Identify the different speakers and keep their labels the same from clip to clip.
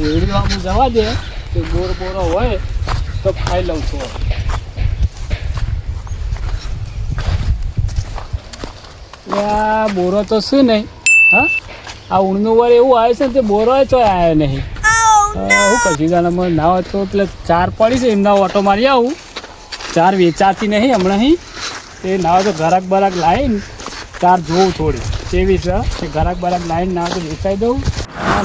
Speaker 1: રેડવામાં જવા દે તો બોર બોરો હોય તો ખાઈ લઉં છું. બોરો તો શું નહીં. હા? આ ઊણનું વર એવું આવે છે ને તે બોરો તો આવ્યો નહીં. હું કશું જાણે ના હોય તો એટલે ચાર પડી છે એમના ઓટો મારી આવું. ચાર વેચાતી નહીં હમણાં એ તે ના હોય તો ઘરાક બરાક લાવીને ચાર જોઉં થોડી. કેવી છે કે ઘરાક બરાક લાઈન ના તો વેચાઈ દઉં?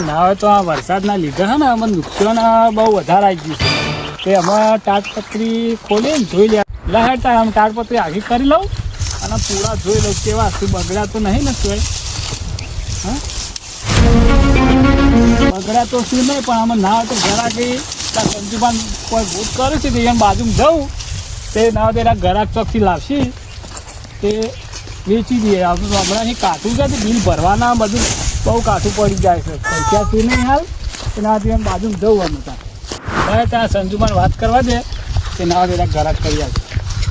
Speaker 1: ના હોય તો આ વરસાદના લીધે છે ને અમે નુકસાન બહુ વધારે આવી ગયું છે. તે અમે તાટપત્રી ખોલીને જોઈ લે. લહેરતા આમ તાટપત્રી આગી કરી લઉં અને પૂરા જોઈ લઉં કેવા શું તો નહીં ને તોય. હા? બગડ્યા તો શું નહીં, પણ આમાં ના હોય તો જરા સંજુભાન કોઈ ભૂત કર્યું છે તો એમ બાજુમાં જવું. તે ના હોય તો એના ઘરાક ચોકથી લાવશે. તે વેચી દઈએ. આપણે તો હમણાં અહીં કાઠું છે તે બિલ ભરવાના બધું. બહુ કાઠું પડી જાય છે. પૈસા શું નહીં હાલ. એનાથી એમ બાજુ જવું અમે ત્યાં હવે ત્યાં સંજુબાન વાત કરવા દે તે ના તો એના ઘરાક કરી આવે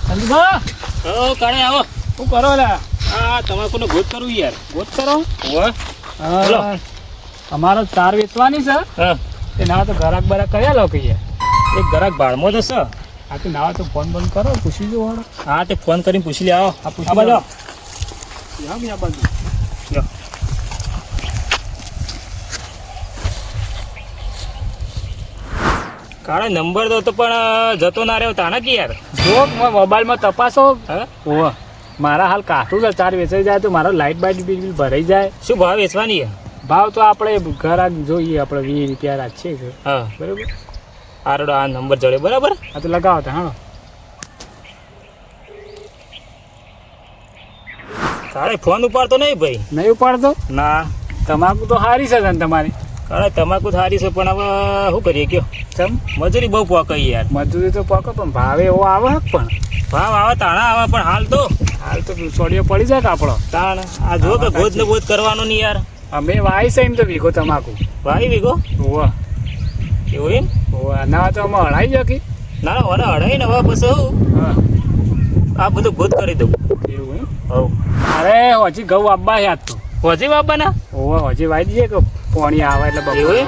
Speaker 1: સંજુભા
Speaker 2: હો કાળે આવો.
Speaker 1: શું કરો લ્યા
Speaker 2: આ તમાકુનો ગોત કરું યાર.
Speaker 1: ગોત કરો. હા. અમારો ચાર વેચવાની છે.
Speaker 2: હા.
Speaker 1: તે ના તો ઘરાક બરાક કર્યા લો કહીએ
Speaker 2: એક ગરાક બાળમાં તો છે
Speaker 1: આ તો ના તો ફોન બંધ કરો પૂછી જો
Speaker 2: હા તે ફોન કરીને પૂછી લે આવો.
Speaker 1: આ પૂછી લો. બી આ બાજુ.
Speaker 2: લ્યો. કાળે નંબર તો પણ જતો ના રહ્યો. તાણે કે યાર?
Speaker 1: જો મોબાઈલમાં તપાસો.
Speaker 2: હા?
Speaker 1: ઓહ. મારા હાલ કાઠું છે ચાર વેચાઈ જાય તો મારો લાઇટ બાઇટ બિલ ભરાઈ જાય.
Speaker 2: શું ભાવ વેચવાની છે?
Speaker 1: ભાવ તો આપણે ઘર જોઈએ આપણે વીસ રૂપિયા રાખીએ છે
Speaker 2: હા.
Speaker 1: બરાબર?
Speaker 2: આરડો આ નંબર જોડે બરાબર?
Speaker 1: આ તો લગાવો તો હા
Speaker 2: કાળે ફોન ઉપાડતો નહીં ભાઈ.
Speaker 1: નહીં ઉપાડતો?
Speaker 2: ના.
Speaker 1: તમાકુ તો સારી છે ને તમારી.
Speaker 2: અરે તમાકુ સારી છે પણ હવે શું કરીએ કયો?
Speaker 1: ચમ?
Speaker 2: મજૂરી બહુ પોકાઈ યાર.
Speaker 1: મજૂરી તો પોકો પણ ભાવે એવો આવે પણ.
Speaker 2: ભાવ આવે તાણા આવે પણ હાલ તો.
Speaker 1: હાલ તો સોડિયો પડી જાય આપણો?
Speaker 2: તાણ આ જો કે ગોજ ને ગોજ કરવાનો નહીં યાર.
Speaker 1: અમે વાય છે એમ તો વીઘો તમાકુ.
Speaker 2: ભાઈ વીઘો?
Speaker 1: ઓહ
Speaker 2: એવું એમ?
Speaker 1: ઓહ ના તો અમે હળાઈ જકી
Speaker 2: ના વડા અડાઈ ને હવે પછી હા આ બધું ગોદ કરી દઉં.
Speaker 1: એવું
Speaker 2: હવ
Speaker 1: અરે હજી ઘઉં આબા યાદ તો.
Speaker 2: હજી બાબા ના
Speaker 1: ઓહો હજી વાઈ દઈએ કે પોણી આવે એટલે.
Speaker 2: એવું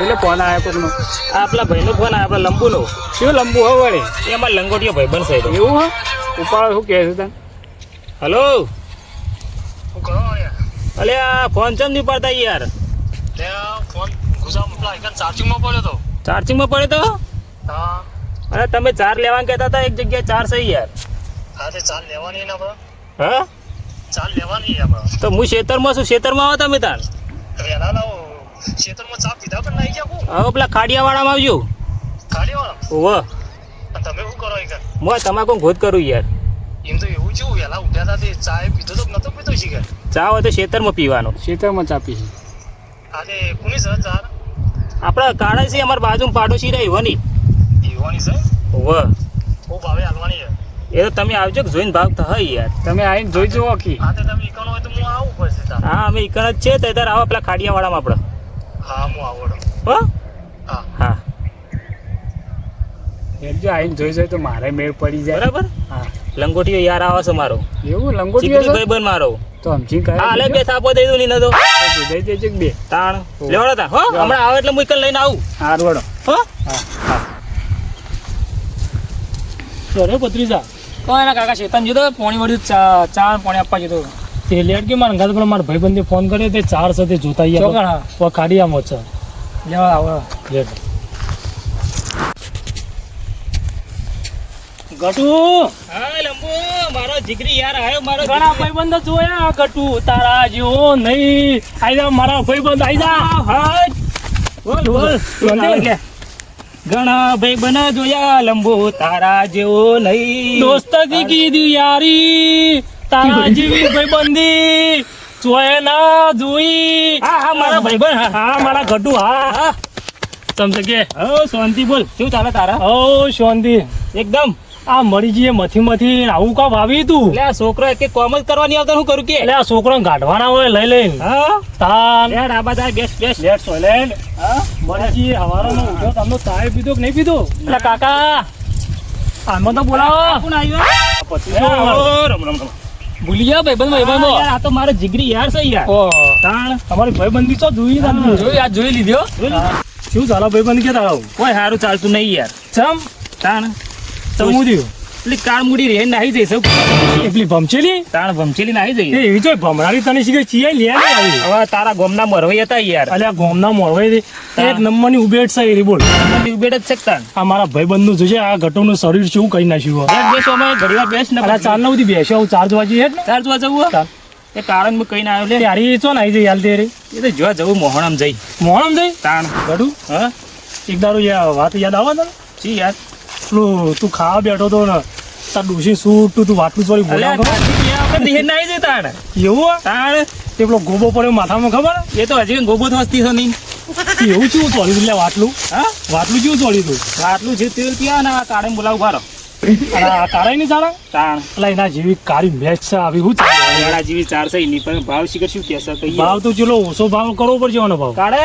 Speaker 1: એટલે ફોન આવ્યો કોકનો.
Speaker 2: આ આપલા ભાઈનો ફોન આ આપણા લંબુનો.
Speaker 1: શું લંબુ હો વળે?
Speaker 2: એ અમારા લંગોટીયો ભાઈ બનશે
Speaker 1: એવું હો? ઉપાડો શું કહે છે તને?
Speaker 2: હલો? અલે આ ફોન ચમ નહીં પાડતા યાર? ચાર્જિંગમાં પડ્યો તો. અરે તમે ચાર લેવાનું કહેતા હતા એક જગ્યાએ ચાર સહી યાર. હા? તો હું ખેતરમાં છું ખેતરમાં આવો. તમે તાર હવે પેલા ખાડિયાવાળામાં આવજો. ઓવ
Speaker 3: તમે શું કરો એક
Speaker 2: હું તમાકુ ગોદ કરું યાર.
Speaker 3: એમ તો એવું છું વહેલા ઉઠ્યા હતા તે ચાય પીધો તો નતો પીતો શીખે
Speaker 2: ચા હોય તો ખેતરમાં પીવાનો.
Speaker 1: ખેતરમાં ચાપી છે
Speaker 3: આજે કોની સર ચાર
Speaker 2: આપણા કાળા છે અમારા બાજુ પાડોશી રહી
Speaker 3: એવાની છે
Speaker 2: ઓવ
Speaker 3: બહુ ભાવે હાલવાની છે
Speaker 2: એ તો તમે આવજો કે જોઈને ભાવ હોય યાર.
Speaker 1: તમે આવીને જોઈ જુઓ કી
Speaker 3: હા તે તમે ઈકણ હોય તો હું આવું પછી
Speaker 2: હા અમે ઈકણ જ છે તો તાર આવો પેલા ખાડિયાવાળામાં આપણે
Speaker 3: હા હું આવડો.
Speaker 2: હો?
Speaker 3: હા.
Speaker 2: હા.
Speaker 1: જો આવીને જોઈ જાય તો મારે મેળ પડી જાય.
Speaker 2: બરાબર?
Speaker 1: હા.
Speaker 2: લંગોટીઓ યાર આવે છે મારો.
Speaker 1: એવું?
Speaker 2: લંગોટીઓ
Speaker 1: છે
Speaker 2: ભાઈ બન મારો.
Speaker 1: તો સમજી કાય
Speaker 2: હા લે બે થાપો દઈ દઉં ની તો.
Speaker 1: દઈ દેજે કે બે?
Speaker 2: તાણ. લેવડો તા હો હમણાં આવે એટલે હું ઈકણ લઈને આવું.
Speaker 1: હા રોડો
Speaker 2: હો?
Speaker 1: હા
Speaker 2: અરે પત્રીજા
Speaker 1: તો એના કાકા શેતાન જતો પોણી વળી ચા ચા પોણી આપવા જતો
Speaker 2: તે લેટ કે મારા ઘર મારા ભાઈબંધે ફોન કર્યો તે ચાર સાથે જોતા
Speaker 1: ચોકણ હા.
Speaker 2: ઓ ખાડિયામાં છે
Speaker 1: લેવા આવો
Speaker 2: લેટ.
Speaker 1: ગટુ!
Speaker 2: હા લંબુ મારો જીગરી યાર આવ્યો મારો
Speaker 1: ઘણા ભાઈબંધો જોયા ગટુ તારા જેવો નહીં. આઈ જા મારા ભાઈબંધ આઈ જા.
Speaker 2: હા બોલ બોલ.
Speaker 1: શાંતિ?
Speaker 2: ઘણા ભાઈ બના જોયા લંબો તારા જેવો નહીં
Speaker 1: દોસ્તી કીધી યારી તારા જેવી ભાઈબંધી જોયે ના જોઈ.
Speaker 2: હા હા મારા ભાઈ બન
Speaker 1: હા મારા ઘટુ હા
Speaker 2: હા
Speaker 1: સમજે કે
Speaker 2: હો શાંતિ બોલ શું ચાલે તારા?
Speaker 1: ઓ શાંતિ.
Speaker 2: એકદમ.
Speaker 1: આ મળી જઈએ મથી મથી આવું કા વાવી તું?
Speaker 2: એટલે આ છોકરો એક કોમ જ કરવાની આવતા શું કરું કે?
Speaker 1: એટલે આ છોકરો ગાઢવાના હોય લઈ લઈને.
Speaker 2: હા?
Speaker 1: તાન.
Speaker 2: યાર આ બધા બેસ બેસ.
Speaker 1: લેટ સોલેન્ડ
Speaker 2: હા?
Speaker 1: મરીજી હવારોનો ઉઠો તમને ચાય પીધો કે નહીં પીધો? એટલે કાકા આમાં તો બોલાવો.
Speaker 2: કોણ આવ્યો
Speaker 1: પછી
Speaker 2: રમ રમ રમ
Speaker 1: ભૂલી ગયા ભાઈ બંધ
Speaker 2: હા, યાર, આ તો મારો જીગરી યાર છે યાર.
Speaker 1: ઓ.
Speaker 2: તાણ
Speaker 4: તમારી ભાઈબંધી તો જોઈ
Speaker 1: જોઈ આ જોઈ લીધો
Speaker 4: શું ચાલો ભાઈબંધ કે તારા
Speaker 2: કોઈ સારું ચાલતું નહીં યાર.
Speaker 4: ચમ
Speaker 2: તાણ.
Speaker 4: થયું?
Speaker 2: પેલી કાળ મૂડી રે નાહી જઈશ
Speaker 4: એટલી ભમચેલી
Speaker 2: તાણ ભમચેલી નાહી
Speaker 4: એ
Speaker 2: જઈએ
Speaker 4: એવી તો ભમરાડી તને શીખે ચીએ લે આવી.
Speaker 2: હવે તારા ગોમના મરવાઈ હતા યાર.
Speaker 4: અલ્યા ગોમના મોરવાઈ એક નંબરની ઉભેટ છે એરી બોલ.
Speaker 2: બેટ જ તાણ?
Speaker 4: આ મારા ભાઈબંધનું જોજે આ ઘટોનું શરીર શું કરી નાખ્યું
Speaker 2: યાર બેસો અમે ઘડી વાર બેસ ને
Speaker 4: ચાર ના બધી હું ચાર જોવા જઈએ
Speaker 2: ચાર હો? એ કારણ મેં કહીને આવ્યો લે.
Speaker 4: ત્યારે ચો ને આવી જઈ હાલ
Speaker 2: એ તો જોવા જવું મોહણમ જઈ.
Speaker 4: મોણમ જઈ?
Speaker 2: તાણ.
Speaker 4: ગઢું?
Speaker 2: હા?
Speaker 4: એક દારૂ વાત યાદ આવે તને?
Speaker 2: યાર.
Speaker 4: તું ખાવા બેઠો તો ને તાર ડોશી શું તું વાટલું
Speaker 2: આપણે દેહ જઈ તાણ.
Speaker 4: એવું
Speaker 2: તાણ.
Speaker 4: તે પેલો ગોબો પડ્યો માથામાં ખબર?
Speaker 2: એ તો હજી ગોબો થતી છો નહીં.
Speaker 4: એવું ચેવું ચોર્યું એટલે વાટલું.
Speaker 2: હા?
Speaker 4: વાટલું ચેવું ચોર્યું તું?
Speaker 2: વાટલું છે તેલ ત્યાં ને આ તાળે બોલાવું બારો
Speaker 4: અને નહીં ચાલે?
Speaker 2: તાણ.
Speaker 4: એટલે એના જેવી કાળી મેચ છે આવી હું ચાલે?
Speaker 2: જેવી ચાર છે એની પણ ભાવ શીખર શું કહેશે
Speaker 4: ભાવ તો ચેલો ઓછો ભાવ કરવો પડશે આનો ભાવ.
Speaker 2: કાળે!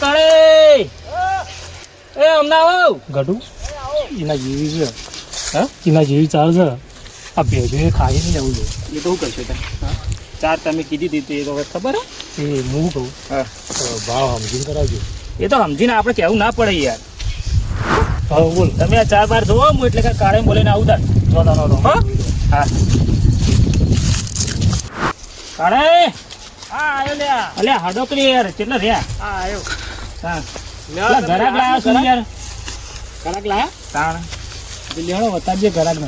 Speaker 2: કાળે! એ હમણાં આવ.
Speaker 4: ગઢુ? એના જેવી છે.
Speaker 2: હા?
Speaker 4: એના જેવી ચાલ છે. આ ભેજો એ ખાઈ નહીં જવું
Speaker 2: એ તો શું કરશો તાર ચાર તમે કીધી હતી તે તો ખબર હે?
Speaker 4: એ હું કહું.
Speaker 2: હા.
Speaker 4: ભાવ સમજીને કરાવજો.
Speaker 2: એ તો સમજીને આપણે કહેવું ના પડે યાર.
Speaker 4: ભાવ બોલ.
Speaker 2: તમે આ ચાર બાર જોવો હું એટલે કે કાળે બોલીને આવું તાર.
Speaker 4: જો તારો તો.
Speaker 2: હા? હા. કાળે!
Speaker 1: હા આવ્યો લે
Speaker 2: અલ્યા હાડોકરી યાર કેટલા રહ્યા
Speaker 1: હા આવ્યો
Speaker 2: હા. ઘરાક લાયા છું યાર.
Speaker 1: કલાક લાયા?
Speaker 2: તાણ.
Speaker 1: લેણો ઘરાક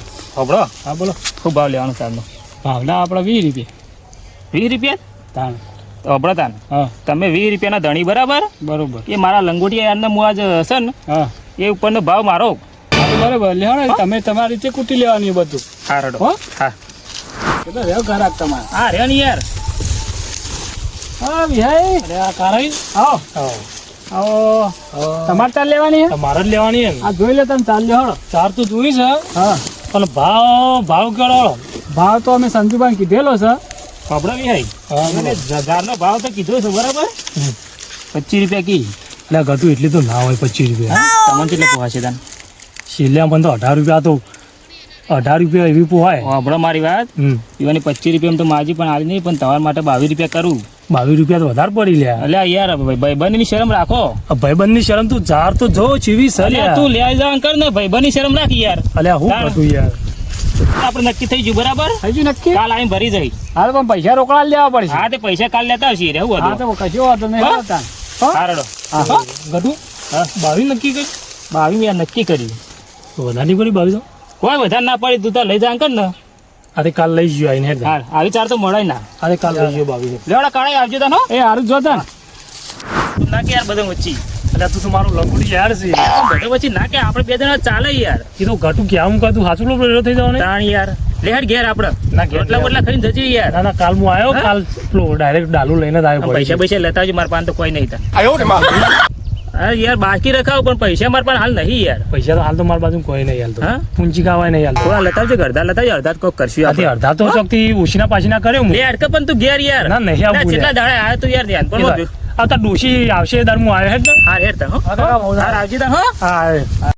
Speaker 1: હા બોલો.
Speaker 2: ખૂબ ભાવ લેવાનો તારનો
Speaker 1: ભાવના આપણા વીસ રૂપિયા.
Speaker 2: વીસ રૂપિયા?
Speaker 1: તાણ.
Speaker 2: તો અબળો તાન
Speaker 1: હા.
Speaker 2: તમે વીસ રૂપિયાના ધણી બરાબર?
Speaker 1: બરોબર.
Speaker 2: એ મારા લંગોટિયા યારના હું આજ હશે ને
Speaker 1: હા.
Speaker 2: એ ઉપરનો ભાવ મારો.
Speaker 1: બરાબર. લેવાનો તમે તમારી રીતે કૂટી લેવાની બધું.
Speaker 2: હા રડો.
Speaker 1: હો?
Speaker 2: હા.
Speaker 1: એ તો ઘરાક તમારે.
Speaker 2: હા રે ને યાર.
Speaker 1: હા વિહાઈ.
Speaker 4: અરે આ કારાઈ?
Speaker 1: આવો
Speaker 4: હા.
Speaker 1: આવો. તમારે ચાલ લેવાની
Speaker 4: મારે જ લેવાની
Speaker 1: આ જોઈ લે તમે ચાલ લેવાડો
Speaker 4: ચાર તો જોઈ છે.
Speaker 1: હા.
Speaker 4: પણ ભાવ ભાવ કેળો
Speaker 1: ભાવ તો અમે સંજુભાઈ કીધેલો છે.
Speaker 2: ખબરો વિહાઈ
Speaker 4: હા
Speaker 2: જગારનો ભાવ તો કીધો છે બરાબર? પચીસ રૂપિયા કી.
Speaker 4: એટલે ઘટું એટલી તો ના હોય પચીસ રૂપિયા.
Speaker 2: તમને કેટલે છે તાન?
Speaker 4: છેલ્લા પણ તો અઢાર રૂપિયા તો અઢાર રૂપિયા એવી પોહાય
Speaker 2: હબળો મારી વાત. ઈવાની પચીસ રૂપિયા તો માજી પણ આવી નહીં પણ તમારા માટે બાવીસ રૂપિયા કરું.
Speaker 4: બાવીસ રૂપિયા તો વધારે પડી લ્યા
Speaker 2: એટલે યાર ભાઈબંધની શરમ રાખો.
Speaker 4: ભાઈબંધની શરમ તું ચાર તો જો ચીવી સર
Speaker 2: તું લે જવાનું કર ને ભાઈબંધની શરમ રાખી યાર.
Speaker 4: અલ્યા હું
Speaker 2: તાણ.
Speaker 4: યાર?
Speaker 2: આપણે નક્કી થઈ ગયું બરાબર?
Speaker 1: હજુ નક્કી?
Speaker 2: કાલ આવીને ભરી જઈ.
Speaker 1: હા તો પણ પૈસા રોકડા લેવા પડશે.
Speaker 2: હા તે પૈસા કાલ લેતા આવશે રે
Speaker 1: હા તો કશો વાંધો નહીં
Speaker 2: હા?
Speaker 1: આવતા.
Speaker 2: હા? રડો.
Speaker 1: હા હા.
Speaker 4: ગટુ નક્કી કરી?
Speaker 2: બાવીસ યાર નક્કી કરી.
Speaker 4: વધારે નહીં પડી બાવીસ
Speaker 2: કોઈ વધારે ના પડી તું તો લઈ જા કર ને.
Speaker 4: અરે કાલ લઈ ગયો આવીને
Speaker 2: હા આવી ચાર તો મળે ના.
Speaker 4: અરે કાલ લઈ ગયો બાવી
Speaker 2: લેવડા કાળે આવજો તાનો
Speaker 1: એ હારું જોતા ને
Speaker 2: તું ના કે યાર બધું વચ્ચી.
Speaker 4: એટલે તું તો મારું લંગુડી યાર છે.
Speaker 2: બધું પછી ના કે આપણે બે જણા ચાલે યાર.
Speaker 4: એ તો ઘટું ક્યાં હું કહું હાચું પેલો થઈ જવાનું?
Speaker 2: તાણ યાર. લેહર ઘેર આપણે.
Speaker 4: ના, ઘેર
Speaker 2: રોટલા. બોટલા ખાઈને જજે યાર.
Speaker 4: ના ના કાલ હું આવ્યો કાલ ડાયરેક્ટ ડાલુ લઈને જ આવ્યો
Speaker 2: પૈસા પૈસા લેતા આવજો મારા પાન તો કોઈ નહીં તા હા યાર બાકી રખાવ પણ પૈસા મારા પાસે હાલ નહીં યાર.
Speaker 4: પૈસા તો હાલ તો મારા બાજુ કોઈ નહીં હાલતો
Speaker 2: હા?
Speaker 4: પૂંચી કાવાય નહીં હાલતો
Speaker 2: થોડા લેતા આવજો અડધા લેતા અડધા કોક કરશું
Speaker 4: આથી અડધા તો ચોકથી ઉછીના પાછીના કર્યો હું.
Speaker 2: યાર અડકે પણ તું ઘેર યાર.
Speaker 4: ના, નહીં આવું
Speaker 2: કેટલા. દાડા આવ્યો તું યાર ધ્યાન પણ
Speaker 4: આ તાર ડોશી આવશે દર હું આવ્યો હેડ
Speaker 2: હા હેડ તા હા, આવજી તા હા.
Speaker 4: હા.